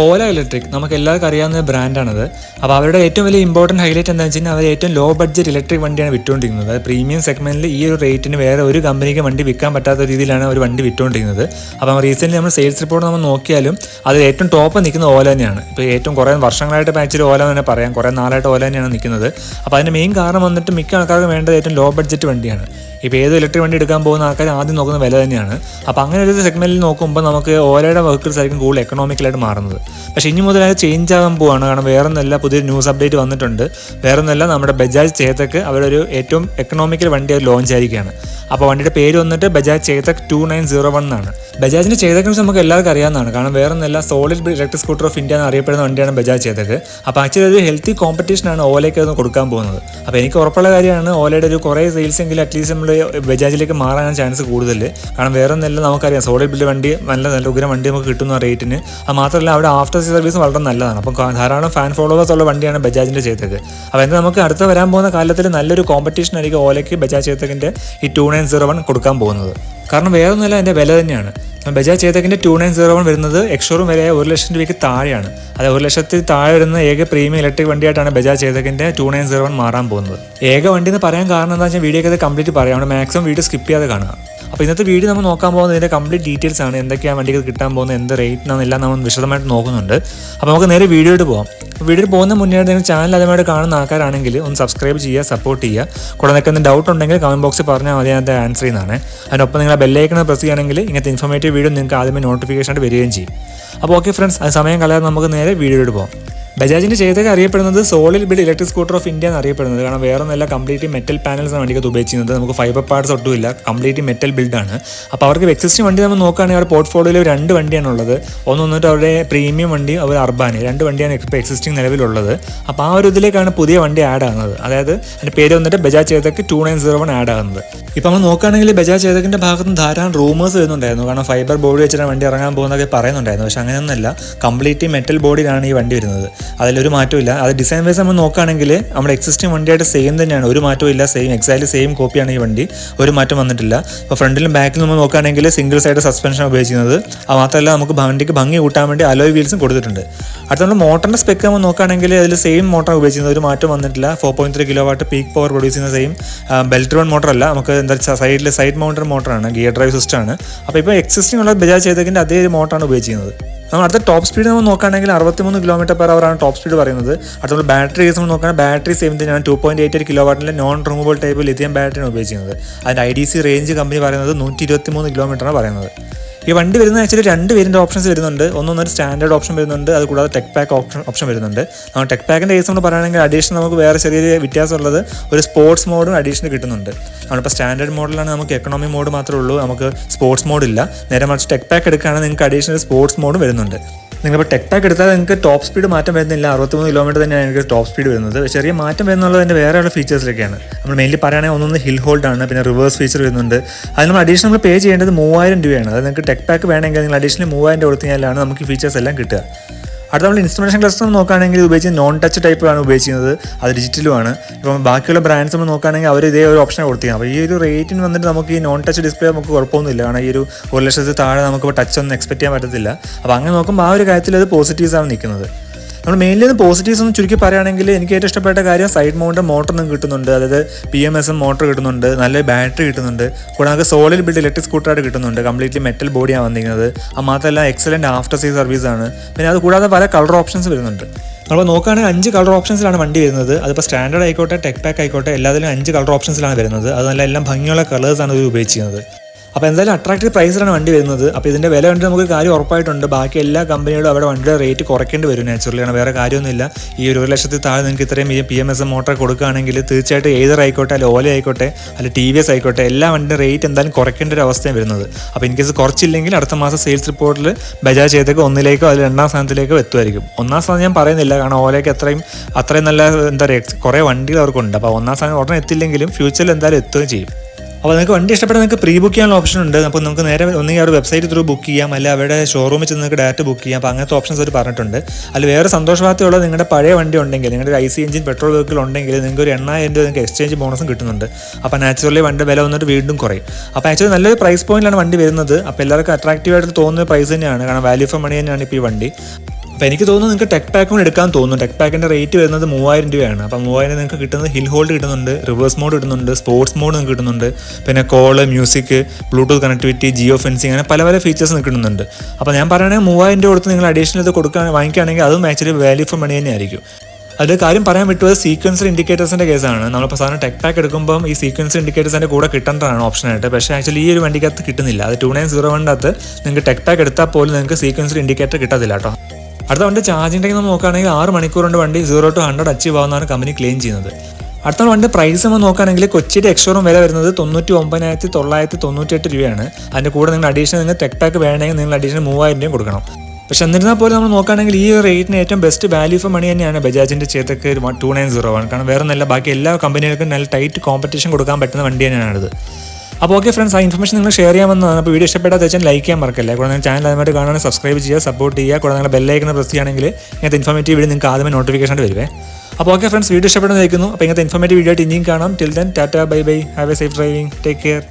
ഓല electric നമുക്ക് എല്ലാവർക്കും അറിയാവുന്ന ബ്രാൻഡാണത് അപ്പോൾ അവരുടെ ഏറ്റവും വലിയ ഇമ്പോർട്ടന്റ് ഹൈലൈറ്റ് എന്താണെന്ന് വെച്ച് കഴിഞ്ഞാൽ അവർ ഏറ്റവും ലോ ബഡ്ജറ്റ് ഇലക്ട്രിക് വണ്ടിയാണ് വിറ്റുകൊണ്ടിരിക്കുന്നത് അതായത് പ്രീമിയം സെഗ്മെന്റിൽ ഈ ഒരു റേറ്റിന് വേറെ ഒരു കമ്പനിക്ക് വണ്ടി വിൽക്കാൻ പറ്റാത്ത രീതിയിലാണ് ഒരു വണ്ടി വിറ്റുകൊണ്ടിരിക്കുന്നത് അപ്പോൾ റീസെന്റ് നമ്മൾ സെയിൽസ് റിപ്പോർട്ട് നമ്മൾ നോക്കിയാലും അത് ഏറ്റവും ടോപ്പ് നിൽക്കുന്ന ഓല തന്നെയാണ്. ഇപ്പോൾ ഏറ്റവും കുറേ വർഷങ്ങളായിട്ട് ആക്ച്വലി ഓല തന്നെ പറയാം. കുറേ നാളായിട്ട് ഓല തന്നെയാണ് നിൽക്കുന്നത്. അപ്പോൾ അതിന്റെ മെയിൻ കാരണം വന്നിട്ട് മിക്ക ആൾക്കാർക്കും വേണ്ടത് ഏറ്റവും ലോ ബഡ്ജറ്റ് വണ്ടിയാണ്. ഇപ്പോൾ ഏത് ഇലക്ട്രിക് വണ്ടി എടുക്കാൻ പോകുന്ന ആൾക്കാർ ആദ്യം നോക്കുന്ന വില തന്നെയാണ്. അപ്പോൾ അങ്ങനെ ഒരു സെഗ്മെന്റിൽ നോക്കുമ്പോൾ നമുക്ക് ഓലയുടെ വർക്കേഴ്സ് ആയിരിക്കും കൂടുതൽ എക്കണോമിക്കലായിട്ട് മാറുന്നത്. പക്ഷേ ഇനി മുതൽ അത് ചേഞ്ച് ആകാൻ പോവാണ്. കാരണം വേറെ ഒന്നല്ല പുതിയൊരു ന്യൂസ് അപ്ഡേറ്റ് വന്നിട്ടുണ്ട്. വേറെ ഒന്നല്ല നമ്മുടെ ബജാജ് ചേതക്ക് അവരൊരു ഏറ്റവും എക്കണോമിക്കൽ വണ്ടി അത് ലോഞ്ച് ആയിരിക്കുകയാണ്. അപ്പോൾ വണ്ടിയുടെ പേര് വന്നിട്ട് Bajaj Chetak two nine zero one എന്നാണ്. ബജാജിന്റെ ചേതക് എന്ന് നമുക്ക് എല്ലാവർക്കും അറിയാവുന്നതാണ്. കാരണം വേറെ ഒന്നല്ല solid electric scooter of India എന്ന് അറിയപ്പെടുന്ന വണ്ടിയാണ് ബജാജ് ചേതക് അപ്പോൾ ആക്ച്വലി ഒരു ഹെൽത്തി കോമ്പറ്റീഷനാണ് ഓലയ്ക്ക് അത് കൊടുക്കാൻ പോകുന്നത്. അപ്പോൾ എനിക്ക് ഉറപ്പുള്ള കാര്യമാണ് ഓലയുടെ ഒരു കുറേ സെയിൽസ് എങ്കിലും അറ്റ്ലീസ്റ്റ് നമ്മൾ ബജാജിലേക്ക് മാറാൻ ചാൻസ് കൂടുതൽ കാരണം വേറെ ഒന്നല്ല നമുക്കറിയാം സോളിഡ് ബിൽഡ് വണ്ടി നല്ല നല്ല ഉഗ്രം വണ്ടി നമുക്ക് കിട്ടുന്ന റേറ്റിന് അത് മാത്രമല്ല അവിടെ ആഫ്റ്റർ സർവീസ് വളരെ നല്ലതാണ്. അപ്പോൾ ധാരാളം ഫാൻ ഫോളോവേഴ്സ് ഉള്ള വണ്ടിയാണ് ബജാജിന്റെ ചേതക്. അപ്പോൾ എന്താ നമുക്ക് അടുത്ത വരാൻ പോകുന്ന കാലത്തിൽ നല്ലൊരു കോമ്പറ്റീഷൻ ആയിരിക്കും ഓലയ്ക്ക് ബജാജ് ചേത്തക്കിന്റെ ഈ ടു നയൻ സീറോ വൺ കൊടുക്കാൻ പോകുന്നത്. കാരണം വേറെ ഒന്നുമല്ല അതിന്റെ വില തന്നെയാണ്. ബജാജ് ചേതകിന്റെ ടു നയൻ സീറോ വൺ വരുന്നത് എക്സോറും വരെ ഒരു ലക്ഷം രൂപയ്ക്ക് താഴെയാണ്. അത് ഒരു ലക്ഷത്തിൽ താഴെ വരുന്ന ഏക പ്രീമിയം ഇലക്ട്രിക് വണ്ടിയായിട്ടാണ് ബജാജ് ചേതകിന്റെ ടു നയൻ സീറോ വൺ മാറാൻ പോകുന്നത്. ഏക വണ്ടി എന്ന് പറയാൻ കാരണം എന്താ വെച്ചാൽ വീഡിയോ ഒക്കെ കംപ്ലീറ്റ് പറയാം. അവിടെ മാക്സിമം വീഡിയോ സ്കിപ്പ് ചെയ്യാതെ കാണുക. അപ്പോൾ ഇന്നത്തെ വീഡിയോ നമ്മൾ നോക്കാൻ പോകുന്നത് ഇതിന്റെ കംപ്ലീറ്റ് ഡീറ്റെയിൽസ് ആണ്. എന്തൊക്കെയാണ് വണ്ടിക്ക് കിട്ടാൻ പോകുന്നത് എന്ത് റേറ്റിനാണ് എല്ലാം നമ്മൾ വിശദമായിട്ട് നോക്കുന്നുണ്ട്. അപ്പോൾ നമുക്ക് നേരെ വീഡിയോയിട്ട് പോകാം വീഡിയോയിൽ പോകുന്ന മുന്നേ നിങ്ങൾ ചാനൽ അതുമായിട്ട് കാണുന്ന ആൾക്കാരാണെങ്കിൽ ഒന്ന് സബ്സ്ക്രൈബ് ചെയ്യുക സപ്പോർട്ട് ചെയ്യുക. കൂടെ എന്തെങ്കിലും ഡൗട്ട് ഉണ്ടെങ്കിൽ കമന്റ് ബോക്സിൽ പറഞ്ഞാൽ മതി അതിനകത്ത് ആൻസർ ചെയ്യുന്നതാണ്. അതിനൊപ്പം നിങ്ങൾ ബെല്ലൈക്കൺ പ്രസ് ചെയ്യുകയാണെങ്കിൽ ഇങ്ങനത്തെ ഇൻഫോർമേറ്റീവ് വീഡിയോ നിങ്ങൾക്ക് ആദ്യമേ നോട്ടിഫിക്കേഷൻ ആയിട്ട് വരികയും ചെയ്യും. അപ്പോൾ ഓക്കെ ഫ്രണ്ട്സ് അത് സമയം കളയാതെ നമുക്ക് നേരെ വീഡിയോയിട്ട് പോകാം. ബജാജിന്റെ ചെയ്തൊക്കെ അറിയപ്പെടുന്നത് solid build electric scooter of India എന്ന് അറിയപ്പെടുന്നത് കാരണം വേറെ ഒന്നല്ല കംപ്ലീറ്റ് മെറ്റൽ പാനൽസ് ആണ് വണ്ടിക്ക് ഉപയോഗിക്കുന്നത് നമുക്ക് ഫൈബർ പാർട്സ് ഒട്ടുമില്ല കംപ്ലീറ്റ് മെറ്റൽ ബിൽഡാണ് അപ്പോൾ അവർക്ക് എക്സിസ്റ്റിംഗ് വണ്ടി നമ്മൾ നോക്കുകയാണെങ്കിൽ അവരുടെ പോർട്ട്ഫോളിയോയിൽ രണ്ട് വണ്ടിയാണ് ഉള്ളത്. ഒന്ന് വന്നിട്ട് അവരുടെ പ്രീമിയം വണ്ടി അവർ അർബാന് രണ്ട് വണ്ടിയാണ് ഇപ്പോൾ എക്സിസ്റ്റിംഗ് നിലവിലുള്ളത്. അപ്പോൾ ആ ഒരു ഇതിലേക്കാണ് പുതിയ വണ്ടി ആഡ് ആകുന്നത്. അതായത് അതിന്റെ പേര് വന്നിട്ട് ബജാജ് ചെയ്തൊക്കെ two nine zero one add ആകുന്നത്. ഇപ്പോൾ നമ്മൾ നോക്കുകയാണെങ്കിൽ ബജാജ് ചേതകിന്റെ ഭാഗത്ത് നിന്ന് ധാരാളം റൂമേഴ്സ് വരുന്നുണ്ടായിരുന്നു. കാരണം ഫൈബർ ബോഡി വെച്ചിട്ട് വണ്ടി ഇറങ്ങാൻ പോകുന്നതൊക്കെ പറയുന്നുണ്ടായിരുന്നു. പക്ഷേ അങ്ങനെയൊന്നുമല്ല. കംപ്ലീറ്റ്ലി മെറ്റൽ ബോഡിയിലാണ് ഈ വണ്ടി വരുന്നത്. അതിലൊരു മാറ്റമില്ല അത് ഡിസൈൻ വൈസ് നമ്മൾ നോക്കുകയാണെങ്കിൽ നമ്മുടെ എക്സിസ്റ്റിംഗ് വണ്ടിയായിട്ട് സെയിം തന്നെയാണ്. ഒരു മാറ്റവും ഇല്ല. സെയിം എക്സാക്ട്ലി സെയിം കോപ്പിയാണ് ഈ വണ്ടി. ഒരു മാറ്റം വന്നിട്ടില്ല. അപ്പോൾ ഫ്രണ്ടിലും ബാക്കിലും നമ്മൾ നോക്കുകയാണെങ്കിൽ സിംഗിൾ സൈഡ് സസ്പെൻഷൻ ഉപയോഗിക്കുന്നത് അത് മാത്രമല്ല നമുക്ക് വണ്ടിക്ക് ഭംഗി കൂട്ടാൻ വേണ്ടി അലോയ് വീൽസും കൊടുത്തിട്ടുണ്ട്. അടുത്ത നമ്മൾ മോട്ടറിന്റെ സ്പെക്ക് നമ്മൾ നോക്കുകയാണെങ്കിൽ അതിൽ സെയിം മോട്ടർ ഉപയോഗിക്കുന്നത് ഒരു മാറ്റം വന്നിട്ടില്ല. Four point three kilo watt peak power produce ചെയ്യുന്ന സെയിം ബെൽറ്റ് റോൺ മോട്ടർ അല്ല നമുക്ക് എന്താ സൈഡിൽ സൈഡ് മൗണ്ടർ മോട്ടറാണ് ഗിയർ ഡ്രൈവ് സിസ്റ്റം ആണ്. അപ്പോൾ ഇപ്പോൾ എക്സിസ്റ്റിംഗ് ഉള്ള ബജാജ് ചെയ്തതിന്റെ അതേ ഒരു മോട്ടറാണ് ഉപയോഗിക്കുന്നത് നമ്മൾ അടുത്ത ടോപ്പ് സ്പീഡ് നമ്മൾ നോക്കുകയാണെങ്കിൽ അറുപത്തിമൂന്ന് കിലോമീറ്റർ പെർ ആണ് ടോപ്പ് സ്പീഡ് പറയുന്നത്. അടുത്ത നമ്മൾ ബാറ്ററി നമ്മൾ നോക്കുകയാണെങ്കിൽ ബാറ്ററി സെയിം തന്നെയാണ് ടു പോയിന്റ് എയ്റ്റ് കിലോ വാട്ടിന്റെ നോൺ റിമൂവൽ ടൈപ്പ് ലിഥിയം ബാറ്ററിയാണ് ഉപയോഗിക്കുന്നത് അതിന്റെ I D C range company പറയുന്നത് നൂറ്റി ഇരുപത്തി മൂന്ന് കിലോമീറ്ററാണ് പറയുന്നത്. ഈ വണ്ടി വരുന്ന ആക്ച്വലി രണ്ട് പേരിന്റെ ഓപ്ഷൻസ് വരുന്നുണ്ട്. ഒന്നൊന്നൊരു സ്റ്റാൻഡേർഡ് ഓപ്ഷൻ വരുന്നുണ്ട്. അത് കൂടാതെ ടെക് പാക്ക് ഓപ്ഷൻ ഓപ്ഷൻ വരുന്നുണ്ട് നമ്മൾ ടെക് പാക്കിന്റെ കേസ് നമ്മൾ പറയുകയാണെങ്കിൽ അഡീഷണൽ നമുക്ക് വേറെ ചെറിയ വ്യത്യാസമുള്ളത് ഒരു സ്പോർട്സ് മോഡും അഡീഷണൽ കിട്ടുന്നുണ്ട്. നമ്മളിപ്പോൾ സ്റ്റാൻഡേർഡ് മോഡലാണ് നമുക്ക് എക്കണോമി മോഡ് മാത്രമേ ഉള്ളൂ. നമുക്ക് സ്പോർട്സ് മോഡില്ല നേരെ മറിച്ച് ടെക് പാക്ക് എടുക്കുകയാണെങ്കിൽ നിങ്ങൾക്ക് അഡീഷണൽ സ്പോർട്സ് മോഡും വരുന്നുണ്ട്. നിങ്ങളിപ്പോൾ ടെക്ടാക്ക് എടുത്താൽ നിങ്ങൾക്ക് ടോപ്പ് സ്പീഡ് മാറ്റം വരുന്നില്ല. അറുപത്തിമൂന്ന് കിലോമീറ്റർ തന്നെയാണ് എനിക്ക് ടോപ്പ് സ്പീഡ് വരുന്നത്. ചെറിയ മാറ്റം വരുന്നുള്ളത് അതിന്റെ വേറെയുള്ള ഫീച്ചേഴ്സിലൊക്കെയാണ് നമ്മൾ മെയിൻലി പറയുകയാണെങ്കിൽ ഒന്നൊന്ന് ഹിൽ ഹോൾഡ് ആണ് പിന്നെ റിവേഴ്സ് ഫീച്ചർ വരുന്നുണ്ട്. അതിന് നമ്മൾ അഡീഷണൽ നമ്മൾ പേ ചെയ്യേണ്ടത് മൂവായിരം രൂപയാണ്. അത് നിങ്ങൾക്ക് ടെക് പാക്ക് വേണമെങ്കിൽ നിങ്ങൾ അഡീഷണൽ മൂവായിരം രൂപ കൊടുത്തു കഴിഞ്ഞാലാണ് നമുക്ക് ഈ ഫീച്ചേഴ്സ് എല്ലാം കിട്ടുക. അടുത്ത നമ്മൾ ഇൻസ്ട്രുമെൻഷൻ ക്ലസ്റ്റർ നോക്കുകയാണെങ്കിൽ ഉപയോഗിച്ച് നോൺ ടച്ച് ടൈപ്പ് ആണ് ഉപയോഗിക്കുന്നത് അത് ഡിജിറ്റലുമാണ് ഇപ്പം ബാക്കിയുള്ള ബ്രാൻഡ്സ് നമ്മൾ നോക്കുകയാണെങ്കിൽ അവർ ഇതേ ഒരു ഓപ്ഷൻ കൊടുത്തിരിക്കുന്നത്. അപ്പോൾ ഈ ഒരു റേറ്റിന് വന്നിട്ട് നമുക്ക് ഈ നോൺ ടച്ച് ഡിസ്പ്ലേ നമുക്ക് കുഴപ്പമൊന്നുമില്ല. കാരണം ഈ ഒരു ഒരു ലക്ഷത്തിൽ താഴെ നമുക്ക് ടച്ച് ഒന്നും എക്സ്പെക്ട് ചെയ്യാൻ പറ്റത്തില്ല. അപ്പോൾ അങ്ങനെ നോക്കുമ്പോൾ ആ ഒരു കാര്യത്തിൽ അത് പോസിറ്റീവ്സ് ആണ് നിൽക്കുന്നത്. നമ്മൾ മെയിൻലി ഒന്ന് പോസിറ്റീവ്സ് ഒന്ന് ചുരുക്കി പറയുകയാണെങ്കിൽ എനിക്ക് ഏറ്റവും ഇഷ്ടപ്പെട്ട കാര്യം സൈഡ് മൗണ്ട് മോട്ടർ നിന്ന് കിട്ടുന്നുണ്ട്. അതായത് P M S M motor കിട്ടുന്നുണ്ട്. നല്ല ബാറ്ററി കിട്ടുന്നുണ്ട്. കൂടാതെ സോളിൽ ബിൽഡ് ഇലക്ട്രിക് സ്കൂട്ടറായിട്ട് കിട്ടുന്നുണ്ട്. കംപ്ലീറ്റ്ലി മെറ്റൽ ബോഡിയാണ് വന്നിരിക്കുന്നത്. അത് മാത്രമല്ല എക്സലന്റ് ആഫ്റ്റർ സീ സർവീസ് ആണ്. പിന്നെ അത് കൂടാതെ പല കളർ ഓപ്ഷൻസ് വരുന്നുണ്ട്. നമ്മൾ നോക്കുകയാണെങ്കിൽ അഞ്ച് കളർ ഓപ്ഷൻസിലാണ് വണ്ടി വരുന്നത്. അതിപ്പോൾ സ്റ്റാൻഡേർഡ് ആയിക്കോട്ടെ ടെക് പാക്ക് ആയിക്കോട്ടെ എല്ലാത്തിലും അഞ്ച് കളർ ഓപ്ഷൻസിലാണ് വരുന്നത്. അത് നല്ല എല്ലാം ഭംഗിയുള്ള കളേഴ്സാണ് ഇത് ഉപയോഗിച്ചിരുന്നത് അപ്പോൾ എന്തായാലും അട്രാക്റ്റീവ് പ്രൈസിലാണ് വണ്ടി വരുന്നത്. അപ്പോൾ ഇതിന്റെ വില കണ്ട് നമുക്ക് കാര്യം ഉറപ്പായിട്ടുണ്ട്. ബാക്കി എല്ലാ കമ്പനികളും അവിടെ വണ്ടിയുടെ റേറ്റ് കുറയ്ക്കേണ്ടി വരും നാച്ചുറലി വേറെ കാര്യമൊന്നുമില്ല. ഈ ഒരു ലക്ഷത്തിൽ താഴെ നിങ്ങൾക്ക് ഇത്രയും ഈ പി എം എസ് മോട്ടർ കൊടുക്കുകയാണെങ്കിൽ തീർച്ചയായിട്ടും ഏതർ ആയിക്കോട്ടെ അല്ലെങ്കിൽ ഓല ആയിക്കോട്ടെ അല്ലെങ്കിൽ ടി വി എസ് ആയിക്കോട്ടെ എല്ലാ വണ്ടിയുടെ റേറ്റ് എന്തായാലും കുറയ്ക്കേണ്ട ഒരു അവസ്ഥയാണ് വരുന്നത്. അപ്പോൾ ഇൻ കേസ് കുറച്ചില്ലെങ്കിൽ അടുത്ത മാസം സെയിൽസ് റിപ്പോർട്ടിൽ ബജാജ് ചെയ്തേക്ക് ഒന്നിലേക്കോ അല്ലെങ്കിൽ രണ്ടാം സ്ഥാനത്തിലേക്കോ എത്തുമായിരിക്കും. ഒന്നാം സ്ഥാനം ഞാൻ പറയുന്നില്ല. കാരണം ഓലയ്ക്ക് അത്രയും അത്രയും നല്ല എന്താ പറയുക കുറേ വണ്ടികൾ അവർക്കുണ്ട്. അപ്പോൾ ഒന്നാം സ്ഥാനം ഉടനെ എത്തില്ലെങ്കിലും ഫ്യൂച്ചറിൽ എന്തായാലും എത്തുകയും ചെയ്യും. അപ്പോൾ നിങ്ങൾക്ക് വണ്ടി ഇഷ്ടപ്പെട്ടാൽ നിങ്ങൾക്ക് പ്രീ ബുക്ക് ചെയ്യാനുള്ള ഓപ്ഷൻ ഉണ്ട്. അപ്പോൾ നമുക്ക് നേരെ ഒന്നെങ്കിൽ അവരുടെ വെബ്സൈറ്റ് ത്രൂ ബുക്ക് ചെയ്യാം. അല്ലെങ്കിൽ അവരുടെ ഷോറൂമിൽ ചെന്ന് നിങ്ങൾക്ക് ഡയറക്റ്റ് ബുക്ക് ചെയ്യാം. അപ്പോൾ അങ്ങനത്തെ ഓപ്ഷൻസ് അവർ പറഞ്ഞിട്ടുണ്ട്. അതിൽ വേറെ സന്തോഷവാർത്തയുള്ള നിങ്ങളുടെ പഴയ വണ്ടി ഉണ്ടെങ്കിൽ നിങ്ങളുടെ I C engine petrol vehicle ഉണ്ടെങ്കിൽ നിങ്ങൾക്ക് ഒരു എണ്ണായിരം രൂപ നിങ്ങൾക്ക് എക്സ്ചേഞ്ച് ബോണസും കിട്ടുന്നുണ്ട്. അപ്പോൾ നാച്ചുറലി വണ്ടി വില വന്നിട്ട് വീണ്ടും കുറയും. അപ്പോൾ ആക്ച്വലി നല്ലൊരു പ്രൈസ് പോയിന്റിലാണ് വണ്ടി വരുന്നത്. അപ്പോൾ എല്ലാവർക്കും അട്രാക്റ്റീവ് ആയിട്ട് തോന്നുന്ന പ്രൈസ് തന്നെയാണ്. കാരണം വാല്യൂ ഫോർ മണി തന്നെയാണ് ഇപ്പോൾ ഈ വണ്ടി. അപ്പോൾ എനിക്ക് തോന്നുന്നു നിങ്ങൾക്ക് ടെക് പാക്കും എടുക്കാൻ തോന്നുന്നു. ടെക് പാക്കിന്റെ റേറ്റ് വരുന്നത് മൂവായിരം രൂപയാണ്. അപ്പോൾ മൂവായിരം നിങ്ങൾക്ക് കിട്ടുന്നത് ഹിൽ ഹോൾഡ് കിട്ടുന്നുണ്ട് റിവേഴ്സ് മോഡ് കിട്ടുന്നുണ്ട് സ്പോർട്സ് മോഡ് നിങ്ങൾക്ക് കിട്ടുന്നുണ്ട്. പിന്നെ call music Bluetooth connectivity geo fencing അങ്ങനെ പല പല ഫീച്ചേഴ്സ് കിട്ടുന്നുണ്ട്. അപ്പോൾ ഞാൻ പറയുകയാണെങ്കിൽ മൂവായിരം രൂപ കൊടുത്ത് നിങ്ങൾ അഡീഷണൽ ഇത് കൊടുക്കാൻ വാങ്ങിക്കുകയാണെങ്കിൽ അതും ആക്ച്വലി വാല്യൂ ഫോർ മണി തന്നെയായിരിക്കും. അതിൽ കാര്യം പറയാൻ പറ്റുമത് സീക്വൻസർ ഇൻഡിക്കേറ്റേഴ്സിന്റെ കേസാണ് നമ്മളിപ്പോൾ സാധാരണ ടെക് പാക്ക് എടുക്കുമ്പോൾ ഈ സീക്വൻസർ ഇൻഡിക്കേറ്റേഴ്സിന്റെ കൂടെ കിട്ടേണ്ടതാണ് ഓപ്ഷനായിട്ട് പക്ഷേ ആക്ച്വലി ഈ ഒരു വണ്ടിക്കകത്ത് കിട്ടുന്നില്ല. അത് ടു നയൻ സീറോ വണ്ണിന്റെ അകത്ത് നിങ്ങൾക്ക് ടെക് പാക്ക് എടുത്താൽ പോലും നിങ്ങൾക്ക് സീക്വൻസർ ഇൻഡിക്കേറ്റർ കിട്ടത്തില്ല കേട്ടോ. അടുത്ത വണ്ടി ചാർജിന്റെ നമ്മൾ നോക്കുകയാണെങ്കിൽ ആറ് മണിക്കൂർ കൊണ്ട് വണ്ടി സീറോ ടു ഹൺഡ്രഡ് അച്ചീവ് ആവുന്നതാണ് കമ്പനി ക്ലെയിം ചെയ്യുന്നത്. അടുത്ത വണ്ടി പ്രൈസ് നമ്മൾ നോക്കുകയാണെങ്കിൽ കൊച്ചിയുടെ എക്സോറും വില വരുന്നത് തൊണ്ണൂറ്റി ഒമ്പതിനായിരത്തി തൊള്ളായിരത്തി തൊണ്ണൂറ്റെട്ട് രൂപയാണ്. അതിന്റെ കൂടെ നിങ്ങൾ അഡീഷണൽ നിങ്ങൾ ടെക്ടാക്ക് വേണമെങ്കിൽ നിങ്ങൾ അഡീഷണൽ മൂവായിരം രൂപ കൊടുക്കണം. പക്ഷെ എന്നിരുന്നാൽ പോലും നമ്മൾ നോക്കുകയാണെങ്കിൽ ഈ റേറ്റിന് ഏറ്റവും ബെസ്റ്റ് വാല്യൂ ഫോർ മണി തന്നെയാണ് ബജാജിന്റെ Chetak two nine zero one കാരണം വേറെ നല്ല ബാക്കി എല്ലാ കമ്പനികൾക്കും നല്ല ടൈറ്റ് കോമ്പറ്റീഷൻ കൊടുക്കാൻ പറ്റുന്ന വണ്ടി തന്നെയാണിത്. അപ്പോൾ ഓക്കെ ഫ്രണ്ട്സ് ആ ഇൻഫർമേഷൻ നിങ്ങൾ ഷെയർ ചെയ്യാമെന്നാണ്. അപ്പോൾ വീഡിയോ ഇഷ്ടപ്പെട്ടാൽ തീർച്ചയായും ലൈക്ക് ചെയ്യാൻ മറക്കല്ലേ? കൂടെ നിങ്ങൾ ചാനൽ അതുമായിട്ട് കാണാൻ സബ്സ്ക്രൈബ് ചെയ്യുക സപ്പോർട്ട് ചെയ്യുക. കൂടെ നിങ്ങൾ ബെല്ലൈക്കൺ പ്രസ് ചെയ്യുകയാണെങ്കിൽ ഇങ്ങനത്തെ ഇൻഫോർമേറ്റീവ് വീഡിയോ നിങ്ങൾക്ക് ആദ്യമേ നോട്ടിഫിക്കേഷൻ വരുവേ. അപ്പോൾ ഓക്കെ ഫ്രണ്ട്സ് വീഡിയോ ഇഷ്ടപ്പെടുന്ന കേൾക്കുന്നു അപ്പോൾ ഇങ്ങനത്തെ ഇൻഫോർമേറ്റീവ് വീഡിയോ ആയിട്ട് ഇനിയും കാണാം. Till then tata bye bye have a safe driving take care